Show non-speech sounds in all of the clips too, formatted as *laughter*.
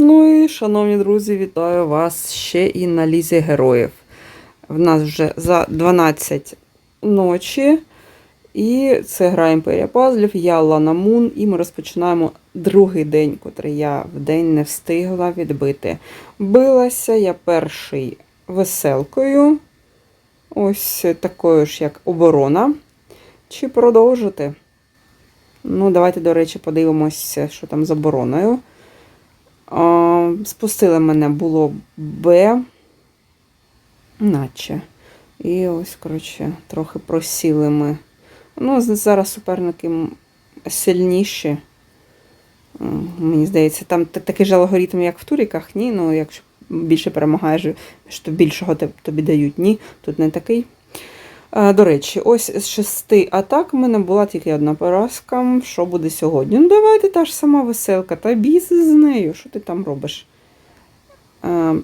Ну і, шановні друзі, вітаю вас ще і на лізі героїв. В нас вже за 12 ночі. І це гра Імперія Пазлів, я Лана Мун, і ми розпочинаємо другий день, котрий я в день не встигла відбити. Билася я перший веселкою, ось такою ж, як оборона. Чи продовжити? Ну, давайте, до речі, подивимося, що там з обороною. Спустили мене було Б, наче. І ось, коротше, трохи просіли ми. Ну, зараз суперники сильніші. Мені здається, там такий же алгоритм, як в туріках, ні. Ну, якщо більше перемагаєш, що більшого тобі дають, ні. Тут не такий. Е, До речі, ось з шести атак в мене була тільки одна поразка. Що буде сьогодні? Ну, давайте та ж сама веселка. Та біс з нею. Що ти там робиш? Е.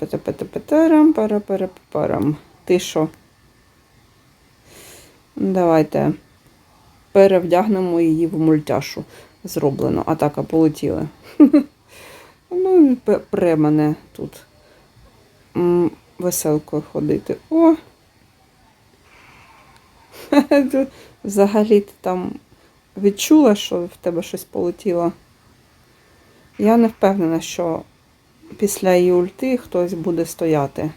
Ти що? Давайте перевдягнемо її в мультяшу. Зроблено. Атака полетіла. *laughs* Ну, пре мене тут веселкою ходити. О! *laughs* Взагалі ти там відчула, що в тебе щось полетіло. Я не впевнена, що після її ульти хтось буде стояти.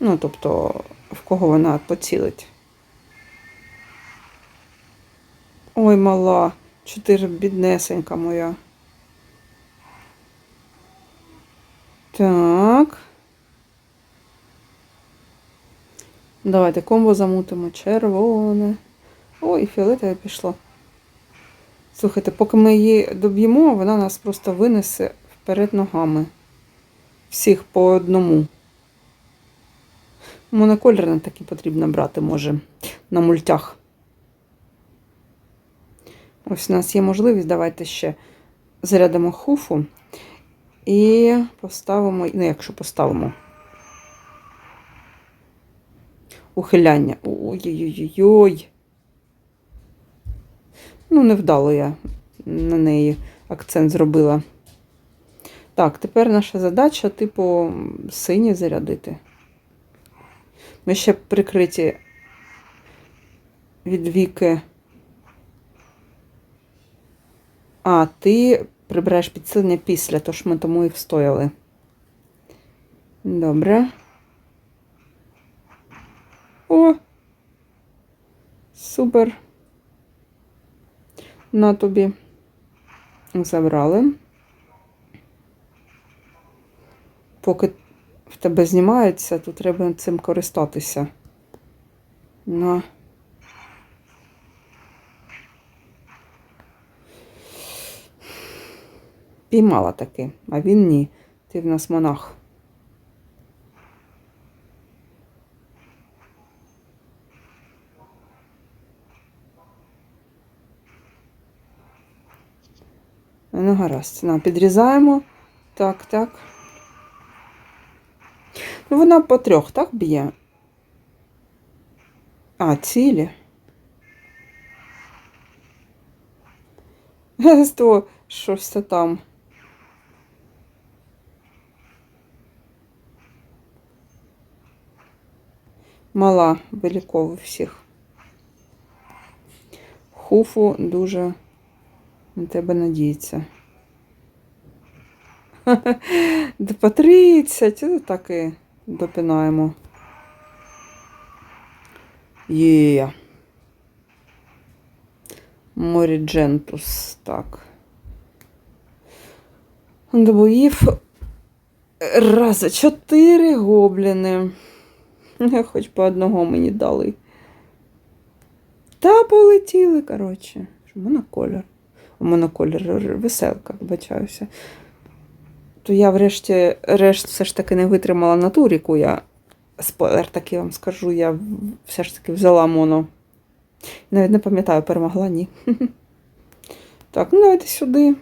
Ну, тобто, в кого вона поцілить. Ой, мала, чотири біднесенька моя. Так. Давайте комбо замутимо. Червоне. Ой, фіолетове пішло. Слухайте, поки ми її доб'ємо, вона нас просто винесе вперед ногами. Всіх по одному. Моноколір не такий потрібно брати може на мультях. Ось у нас є можливість, давайте ще зарядимо хуфу і поставимо, ну, якщо поставимо ухиляння. Ой-ой-ой. Ну, невдало я на неї акцент зробила. Так, тепер наша задача, типу, сині зарядити. Ми ще прикриті від віки. А, ти прибираєш підсилення після, тож ми тому і встояли. Добре. О! Супер. На тобі. Забрали. Поки в тебе знімається, то треба цим користатися. На. Піймала таки, а він ні. Ти в нас монах. Ну, гаразд. На, підрізаємо. Так, так. Ну, вона по трьох, так б'є? А, цілі. *laughs* Сто, щось це там. Мала виліковує всіх. Хуфу дуже на тебе надіється. *laughs* По 30, ну, так і допинаємо. Є. Моріджентус, так. До боїв рази чотири гобліни. Хоч по одного мені дали. Та полетіли, коротше. Моноколір. Моноколір, веселка, вибачаюся. То я врешті решт все ж таки не витримала на туріку. Я спойлер такий вам скажу, я все ж таки взяла моно. Навіть не пам'ятаю, перемогла, ні. *laughs* Так, ну давайте сюди,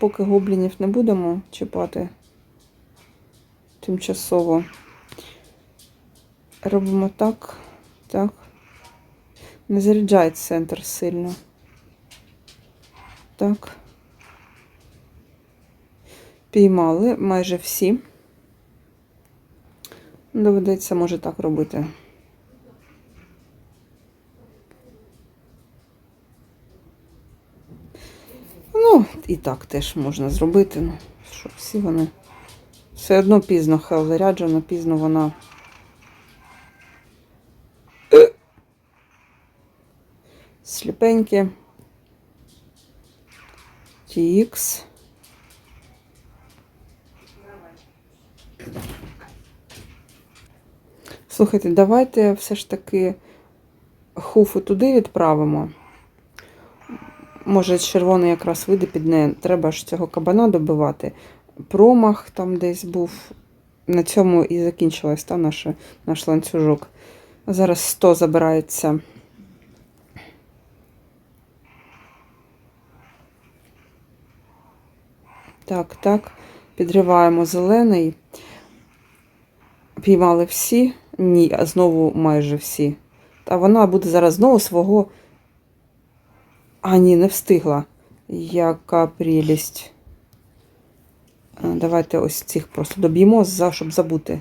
поки гоблінів не будемо чіпати. Тимчасово. Робимо так, так. Не заряджай центр сильно. Так. Піймали майже всі. Доведеться, може, так робити. Ну, і так теж можна зробити. Ну, що всі вони. Все одно пізно хел заряджено, пізно вона. Сліпенькі. TX. Слухайте, давайте все ж таки хуфу туди відправимо. Може, червоний якраз вийде під неї. Треба ж цього кабана добивати. Промах там десь був. На цьому і закінчилась та наша, наш ланцюжок. Зараз 100 забирається. Так, так. Підриваємо зелений. Піймали всі. Ні, а знову майже всі. Та вона буде зараз знову свого. А, ні, не встигла. Яка прелість. Давайте ось цих просто доб'ємо, щоб забути.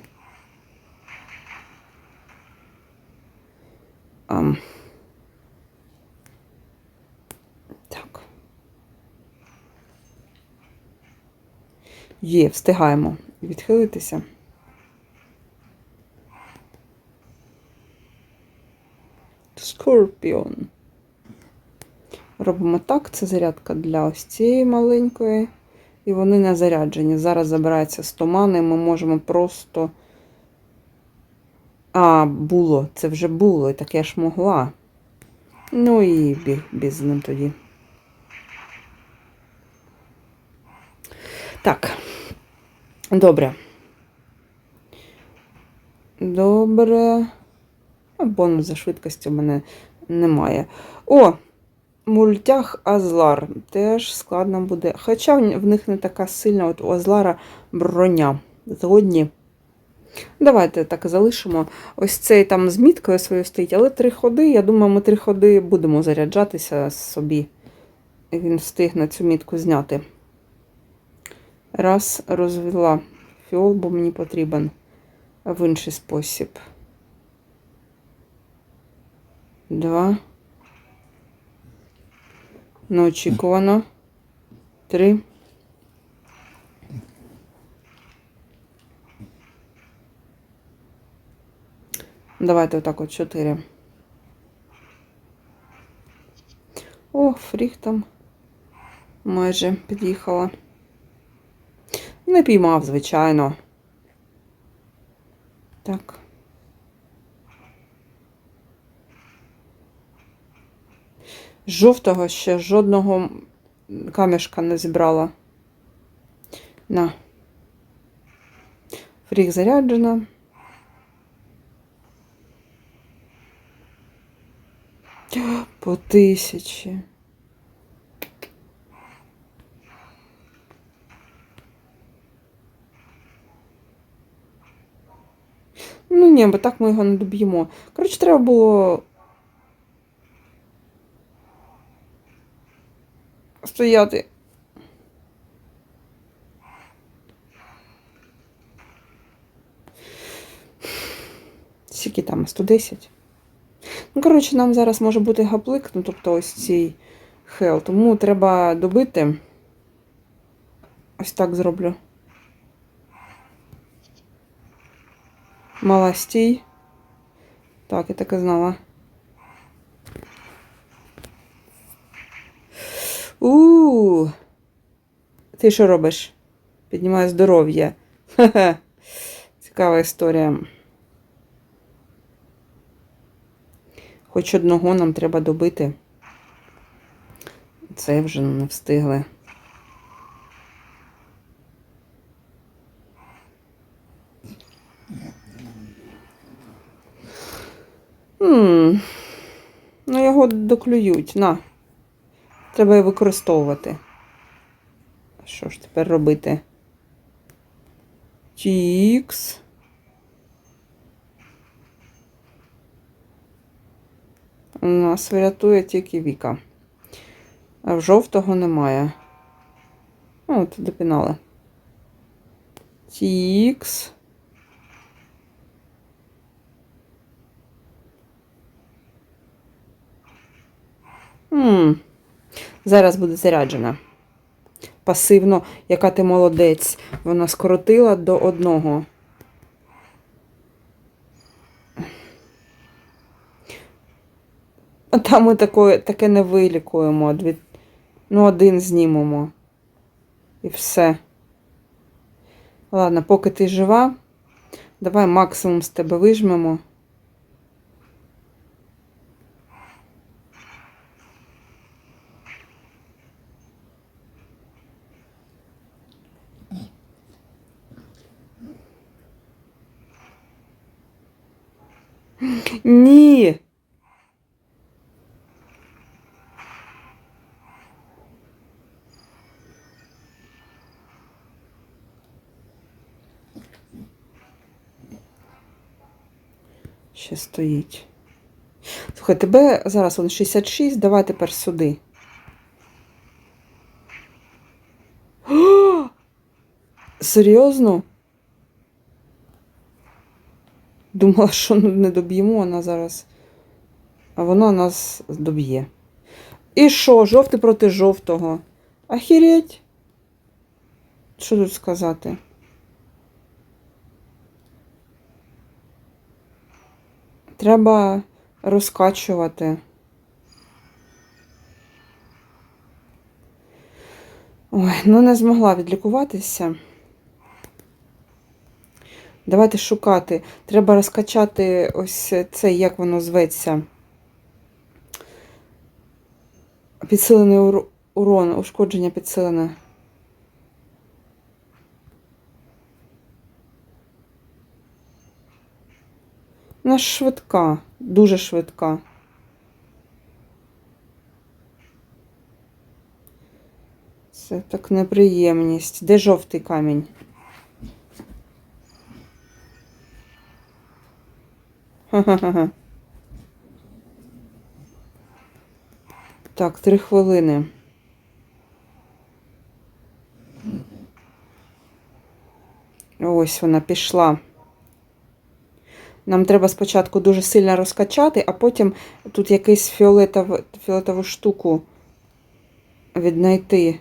Ам. Так. Є, встигаємо відхилитися. Скорпіон. Робимо так, це зарядка для ось цієї маленької. І вони не заряджені. Зараз забирається з тумани, ми можемо просто. А, було, це вже було, і так я ж могла. Ну і біг, біг ним тоді. Так. Добре. Добре. А бонус за швидкістю в мене немає. О! Мультях Азлар. Теж складно буде. Хоча в них не така сильна, от у Азлара броня. Згодні. Давайте так залишимо. Ось цей там з міткою своєю стоїть, але три ходи. Я думаю, ми три ходи будемо заряджатися собі. Він встигне цю мітку зняти. Раз, розвела фіол, бо мені потрібен в інший спосіб. Два. Неочікувано. Три. Давайте отак от чотири. О, фріг там майже під'їхала. Не піймав, звичайно. Так. Жовтого ще жодного камешка не зібрала. На. Фріг заряджена. *gasps* По тисячі. Ну ні, бо так ми його не доб'ємо. Коротше, треба було стояти. Скільки там? 110? Ну, коротше, нам зараз може бути гаплик, ну, тобто ось цей хел. Тому треба добити. Ось так зроблю. Мала стій. Так, я так і знала. У. Ти що робиш? Піднімаю здоров'я. Цікава історія. Хоч одного нам треба добити. Це вже не встигли. Хм. Ну, його доклюють. На. Треба її використовувати. Що ж тепер робити? Чікс. Нас врятує тільки Віка. А в жовтого немає. Ну, от допінали. Тікс. М, Зараз буде заряджена. Пасивно, яка ти молодець. Вона скоротила до одного. А Там ми такое, таке не вилікуємо. Ну, один знімемо. І все. Ладно, поки ти жива, давай максимум з тебе вижмемо. Ні. Ще стоїть. Слухай, тебе зараз он 66, давай тепер сюди. *gasps* Серйозно? Думала, що не доб'ємо, вона зараз. А вона нас доб'є. І що, жовтий проти жовтого? Ахіреть? Що тут сказати? Треба розкачувати. Ой, ну не змогла відлікуватися. Давайте шукати. Треба розкачати ось це, як воно зветься. Підсилений урон, ушкодження підсилене. Вона швидка, дуже швидка. Це так неприємність. Де жовтий камінь? Ха-ха-ха. *laughs* Так, три хвилини. Ось вона пішла. Нам треба спочатку дуже сильно розкачати, а потім тут якийсь фіолетов, фіолетову штуку віднайти.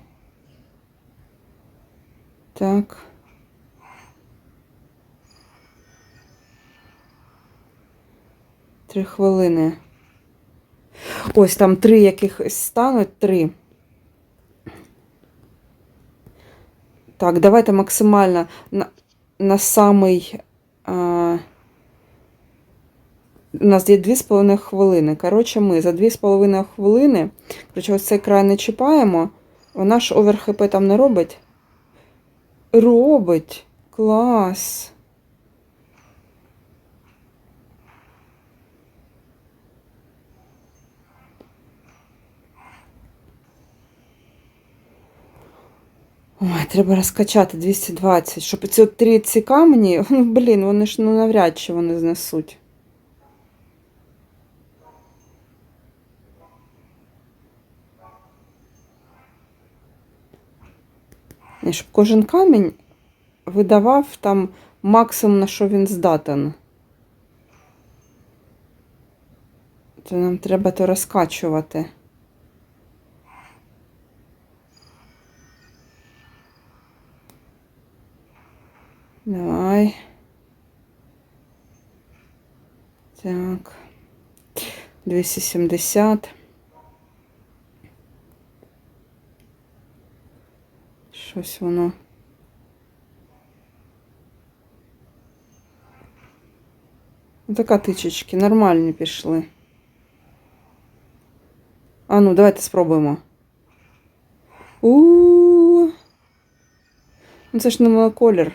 Так. Три хвилини. Ось там три якихось стануть, три. Так, давайте максимально на, на самий. А, у нас є 2,5 хвилини. Коротше, ми за 2,5 хвилини, коротше, ось цей край не чіпаємо. Вона ж оверхп там не робить. Робить. Клас. Ой, треба розкачати 220, щоб ці три ці камені, *laughs* ну, блін, вони ж ну навряд чи вони знесуть. Ні, щоб кожен камінь видавав там максимум, на що він здатен. То нам треба то розкачувати. Давай. Так. 270. Щось воно. Така тичечки, нормальні пішли. А ну, давайте спробуємо. У. Ну це ж не мій колір.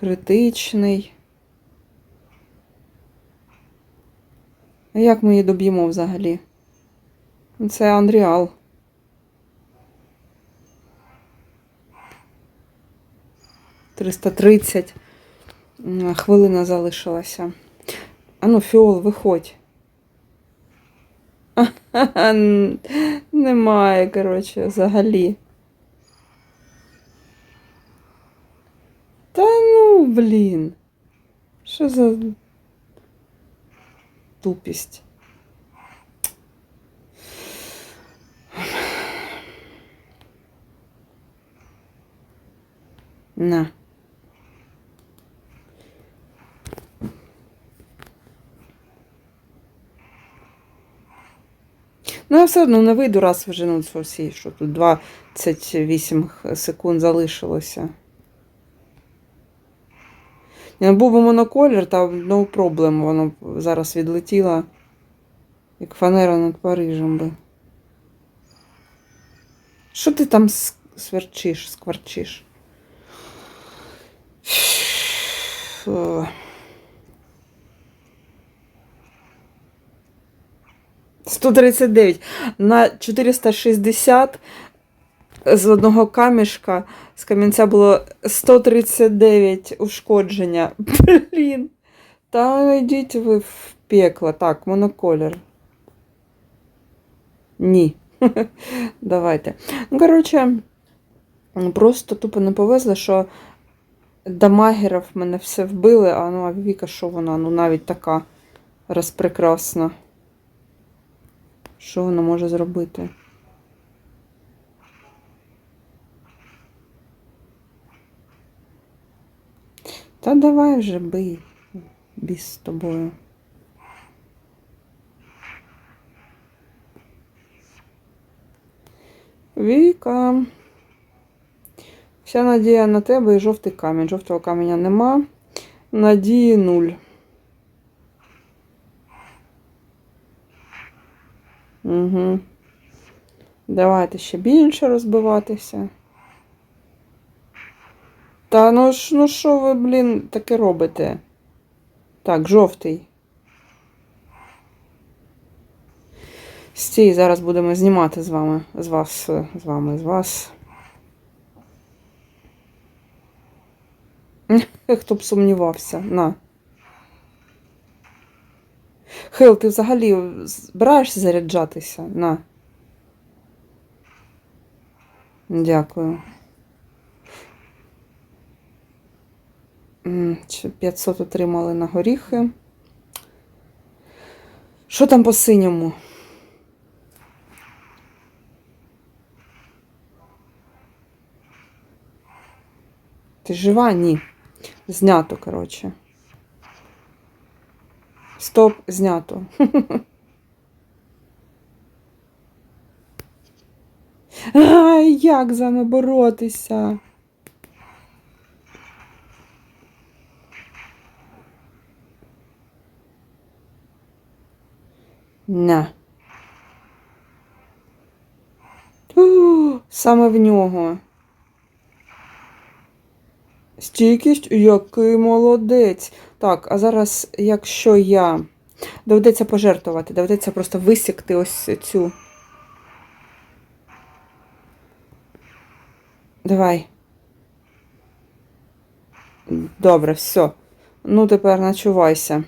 Критичний. А як ми її доб'ємо взагалі? Це Unreal. Триста тридцять. Хвилина залишилася. Ану, фіол, виходь. *laughs* Немає, коротше, взагалі. Та ну, блін. Що за тупість? На. Ну, я все одно не вийду, раз вже ну, це всі, що тут 28 х- секунд залишилося. Ну, був би моноколір, та no problem, воно зараз відлетіло, як фанера над Парижем би. Що ти там сверчиш, скворчиш? Фу. Сто тридцять дев'ять на 460 з одного камішка з камінця було 139 ушкодження. *laughs* Блін. Та йдіть ви в пекло. Так, моноколір. Ні. *laughs* Давайте. Ну, коротше, просто тупо не повезло, що дамагерів мене все вбили, а ну а Віка, що вона? Ну навіть така розпрекрасна. Що вона може зробити? Та давай вже бий. Біс з тобою. Віка. Вся надія на тебе і жовтий камінь. Жовтого каменя нема. Надії нуль. Угу. Давайте ще більше розбиватися. Та ну ж, ну що ви, блін, таке робите? Так, жовтий. Стій, зараз будемо знімати з вами, з вас, з вами, з вас. *laughs* Хто б сумнівався, на. Хил, ти взагалі збираєшся заряджатися? На. Дякую. М, чи 500 отримали на горіхи. Що там по синьому? Ти жива? Ні. Знято, коротше. Стоп, знято. *laughs* Ай, як з вами боротися? На. Саме в нього. Стійкість, який молодець. Так, а зараз, якщо я. Доведеться пожертвувати, доведеться просто висікти ось цю. Давай. Добре, все. Ну, тепер начувайся.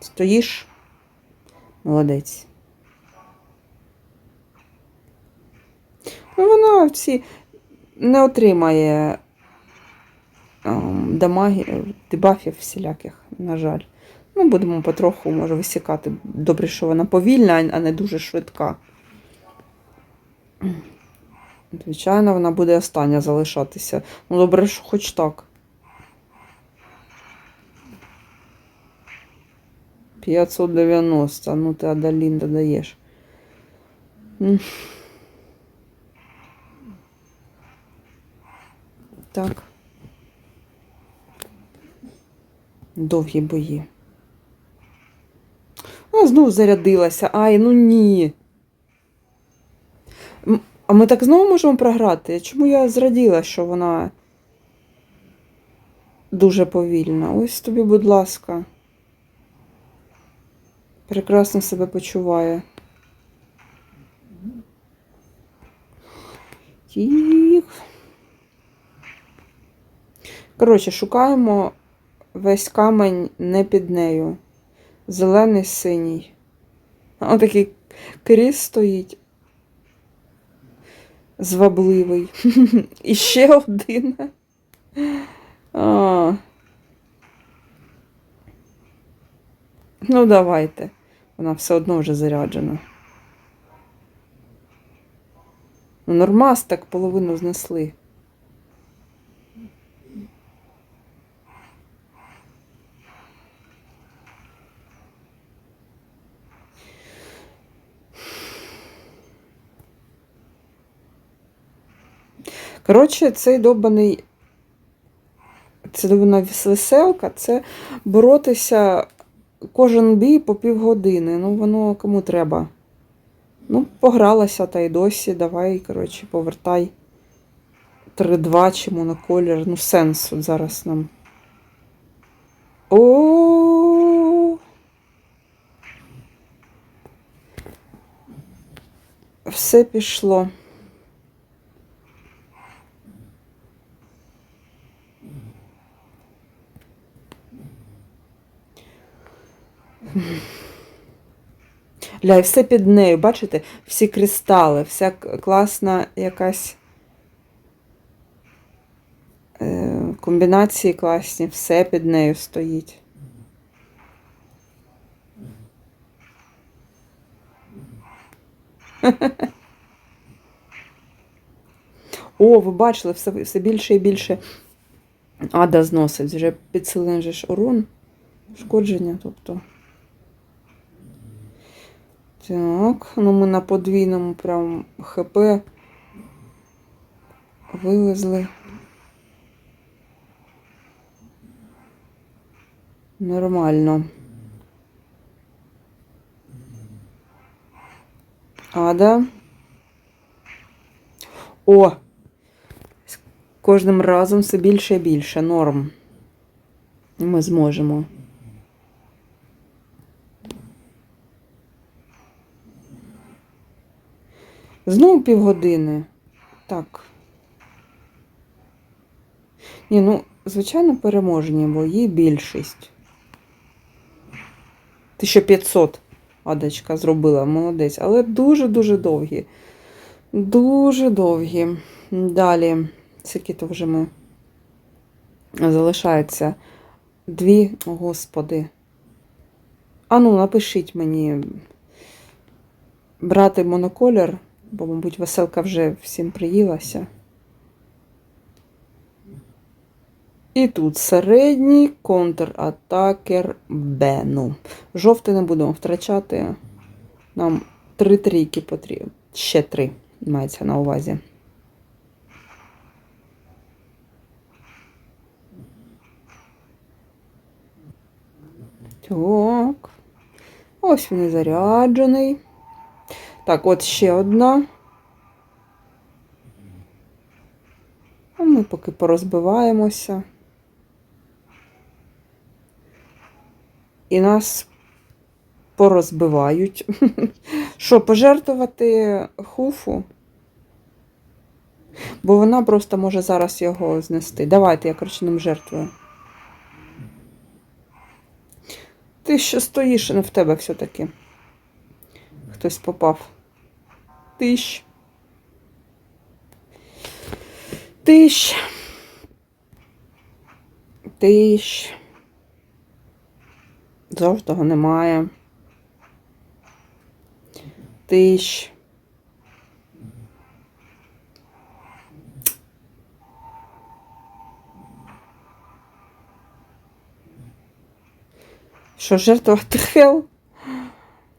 Стоїш? Молодець. Ну, вона всі не отримає ем, дамаги, дебафів всіляких, на жаль. Ну, будемо потроху, може, висікати. Добре, що вона повільна, а не дуже швидка. Звичайно, вона буде остання залишатися. Ну, добре, що хоч так. 590. Ну, ти Адалін додаєш. Так. Довгі бої. А, знову зарядилася. Ай, ну ні. А ми так знову можемо програти? Чому я зраділа, що вона дуже повільна? Ось тобі, будь ласка. Прекрасно себе почуває. Тіх. Коротше, шукаємо весь камень не під нею. Зелений синій. А такий кріс стоїть. Звабливий. *laughs* І ще один. А. Ну, давайте. Вона все одно вже заряджена. Ну, нормас так половину знесли. Коротше, цей добаний. Це добана веселка, це боротися кожен бій по півгодини. Ну, воно кому треба. Ну, погралася та й досі. Давай, коротше, повертай 3-2 чи моноколір. Ну, сенс от зараз нам. О. Все пішло. Ля, і все під нею, бачите? Всі кристали, вся класна якась е, комбінації класні, все під нею стоїть. *laughs* О, ви бачили, все, все більше і більше ада зносить. Вже підсилений же ж урон, шкодження, тобто. Так, ну ми на подвійному прям ХП вивезли. Нормально. Ада. О! З кожним разом все більше і більше. Норм. Ми зможемо. Знову півгодини. Так. Ні, ну, звичайно, переможні, бо її більшість. 1500 Адочка зробила, молодець. Але дуже-дуже довгі. Дуже довгі. Далі, скільки то вже ми залишається. Дві, о, господи. А ну, напишіть мені брати моноколір, бо, мабуть, веселка вже всім приїлася. І тут середній контратакер Бену. Жовтий не будемо втрачати. Нам три трійки потрібно. Ще три мається на увазі. Так. Ось він і заряджений. Так, от ще одна. А ми поки порозбиваємося. І нас порозбивають. *laughs* Що, пожертвувати хуфу? Бо вона просто може зараз його знести. Давайте, я, коротше, ним жертвую. Ти що стоїш, не в тебе все-таки. Хтось попав. Тищ. Тищ. Тищ. Жовтого немає. Тищ. Що, жертвувати хел?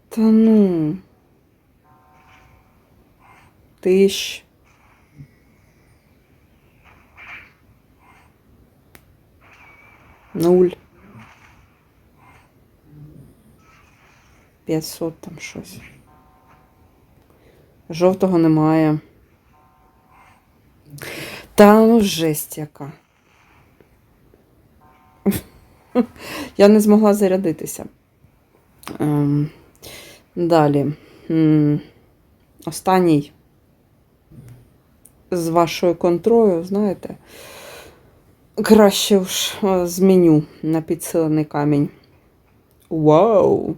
Та ну. Тищ. Нуль. 500 там щось. Жовтого немає. Та ну жесть яка. *laughs* Я не змогла зарядитися. Ем, далі. Останній з вашою контрою, знаєте, краще ж е, зміню на підсилений камінь. Вау!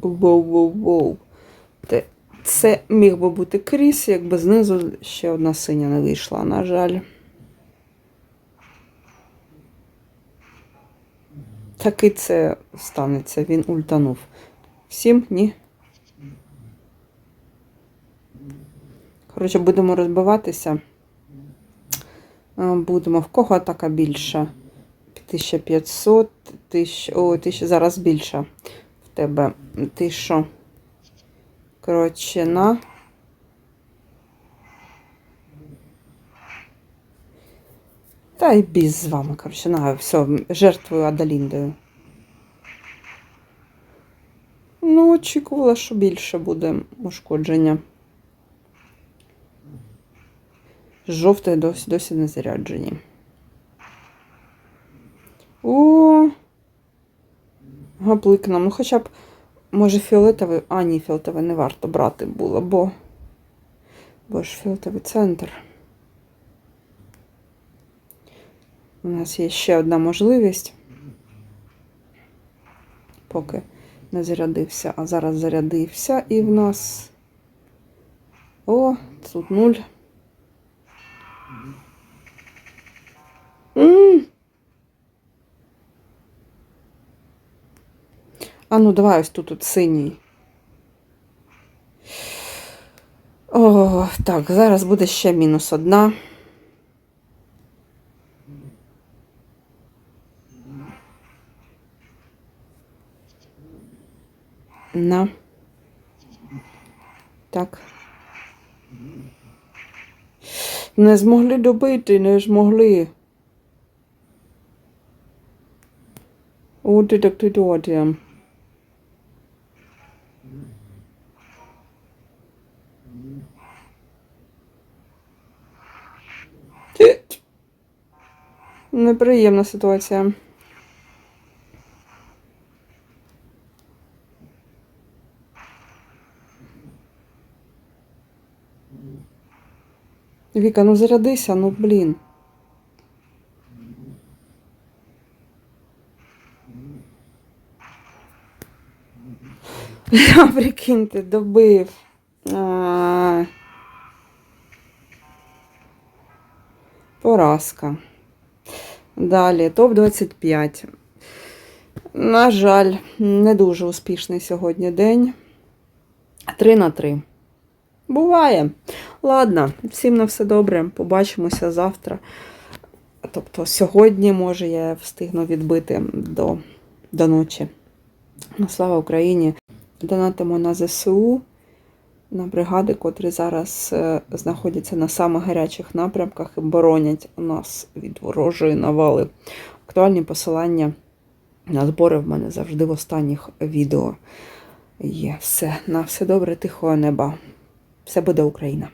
Воу-воу-воу. Це міг би бути кріс, якби знизу ще одна синя не вийшла, на жаль. Таки це станеться, він ультанув. Всім ні. Коротше, будемо розбиватися. Е, Будемо в кого атака більша? 1500, 1000, о, 1000 зараз більша в тебе. Ти що? Коротше, на. Та й біз з вами, коротше, на, все, жертвую Адаліндою. Ну, очікувала, що більше буде ушкодження. Жовте досі, досі не заряджені. О, гаплик нам. Ну, хоча б, може, фіолетовий. А, ні, фіолетовий не варто брати було, бо. Бо ж фіолетовий центр. У нас є ще одна можливість. Поки не зарядився, а зараз зарядився, і в нас. О, тут нуль. А ну давай ось тут, тут синій. О, так, зараз буде ще мінус одна. На. Так. Не змогли добити, не змогли. І так ти доді. Неприємна ситуація. Віка, ну зарядися, ну блін. Я прикиньте, добив. Поразка. Далі, топ-25. На жаль, не дуже успішний сьогодні день. 3 на 3. Буває. Ладно, всім на все добре. Побачимося завтра. Тобто сьогодні, може, я встигну відбити до, до ночі. Ну, слава Україні! Донатимо на ЗСУ, на бригади, котрі зараз е, знаходяться на самих гарячих напрямках і боронять нас від ворожої навали. Актуальні посилання на збори в мене завжди в останніх відео є. Все, на все добре, тихого неба. Все буде Україна.